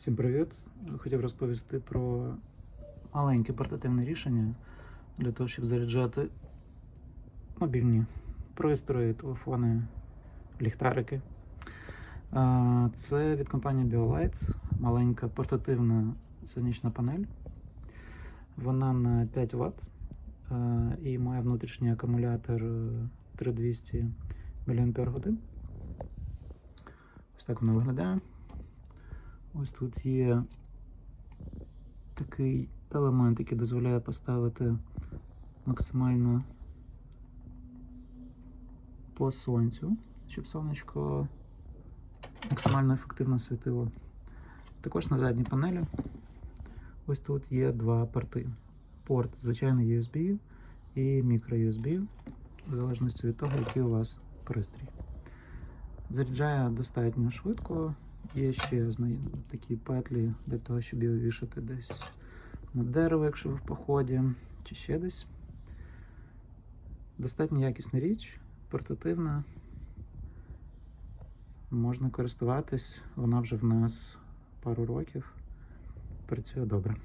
Всім привіт! Хотів розповісти про маленьке портативне рішення для того, щоб заряджати мобільні пристрої, телефони, ліхтарики. Це від компанії BioLight, маленька портативна сонячна панель. Вона на 5 Вт і має внутрішній акумулятор е, 3200 мАч. Ось так вона виглядає. Ось тут є такий елемент, який дозволяє поставити максимально по сонцю, щоб сонечко максимально ефективно світило. Також на задній панелі ось тут є два порти. Порт звичайний USB і microUSB, в залежності від того, який у вас пристрій. Заряджає достатньо швидко. Є ще такі петлі для того, щоб його вішати десь на дерево, якщо ви в поході, чи ще десь. Достатньо якісна річ, портативна. Можна користуватись, вона вже в нас пару років. Працює добре.